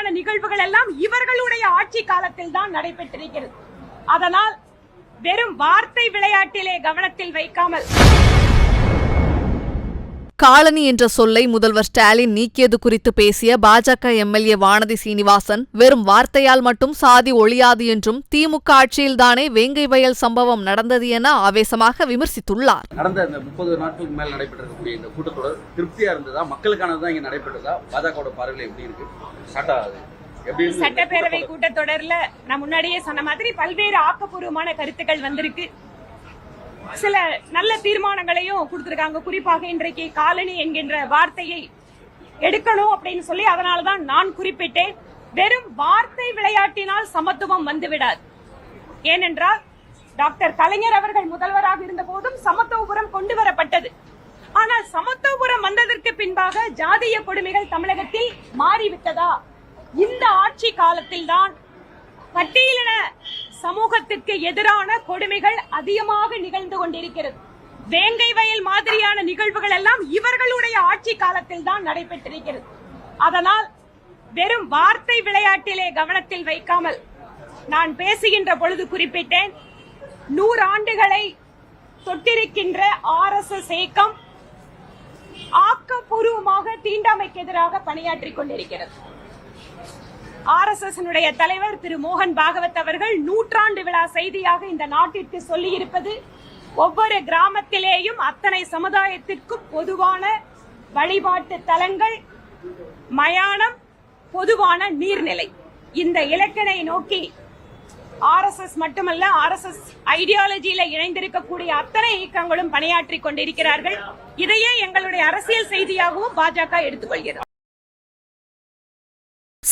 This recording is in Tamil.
மாதிரியான நிகழ்வுகள் எல்லாம் இவர்களுடைய ஆட்சி காலத்தில் தான் நடைபெற்றிருக்கிறது. அதனால் வெறும் வார்த்தை விளையாட்டிலே கவனத்தில் வைக்காமல் காலனி என்ற சொல்லை முதல்வர் ஸ்டாலின் நீக்கியது குறித்து பேசிய பாஜக எம்எல்ஏ வானதி சீனிவாசன் வெறும் வார்த்தையால் மட்டும் சாதி ஒழியாது என்றும் திமுக ஆட்சியில்தானே வேங்கை வயல் சம்பவம் நடந்தது என ஆவேசமாக விமர்சித்துள்ளார். நடந்த இந்த முப்பது நாட்களுக்கு மேல் நடைபெற்றிருக்கக்கூடிய இந்த கூட்டத்தொடர் திருப்தியா இருந்ததா? மக்களுக்கானது தான் இங்க நடைபெற்றதா? பாஜகவோட பார்வையில் எப்படி இருக்கு? சட்டப்பேரவை கூட்டத்தொடர்ல நான் முன்னாடியே சொன்ன மாதிரி பல்வேறு ஆக்கப்பூர்வமான கருத்துக்கள் வந்திருக்கு. சில நல்ல தீர்மானங்களையும் கொடுத்திருக்காங்க. குறிப்பாக இன்றைக்கு காலனி என்கின்ற வார்த்தையை எடுக்கணும் அப்படின்னு சொல்லி அதனாலதான் நான் குறிப்பிட்டேன். வெறும் வார்த்தை விளையாட்டினால் சமத்துவம் வந்துவிடாது. ஏனென்றால் டாக்டர் கலைஞர் அவர்கள் முதல்வராக இருந்த போதும் சமத்துவபுரம் கொண்டு வரப்பட்டது. ஆனால் சமத்துவபுரம் வந்ததற்கு பின்பாக ஜாதிய கொடுமைகள் தமிழகத்தில் மாறிவிட்டதா? இந்த ஆட்சி காலத்தில் தான் பட்டியலின சமூகத்திற்கு எதிரான கொடுமைகள் அதிகமாக நிகழ்ந்து கொண்டிருக்கிறது. வேங்கை வயல் மாதிரியான நிகழ்வுகள் எல்லாம் இவர்களுடைய ஆட்சி காலத்தில் தான் நடைபெற்றிருக்கிறது. அதனால் வெறும் வார்த்தை விளையாட்டிலே கவனத்தில் வைக்காமல் நான் பேசுகின்ற பொழுது குறிப்பிட்டேன் நூறு ஆண்டுகளை தொட்டிருக்கின்ற ஆர் எஸ் எஸ் ஏக்கம் ஆக்கப்பூர்வமாக தீண்டாமைக்கு எதிராக பணியாற்றிக் கொண்டிருக்கிறது. ஆர் எஸ் எஸ் தலைவர் திரு மோகன் பாகவத் அவர்கள் நூற்றாண்டு விழா செய்தியாக இந்த நாட்டிற்கு சொல்லியிருப்பது ஒவ்வொரு கிராமத்திலேயும் அத்தனை சமுதாயத்திற்கும் பொதுவான வழிபாட்டு தலங்கள் மயானம் பொதுவான நீர்நிலை. இந்த இலக்கினை நோக்கி ஆர்எஸ்எஸ் மட்டுமல்ல ஆர்எஸ்எஸ் ஐடியாலஜியில இணைந்திருக்கக்கூடிய அத்தனை இயக்கங்களும் பணியாற்றிக் கொண்டிருக்கிறார்கள். இதையே எங்களுடைய அரசியல் செய்தியாகவும் பாஜக எடுத்துக்கொள்கிறது.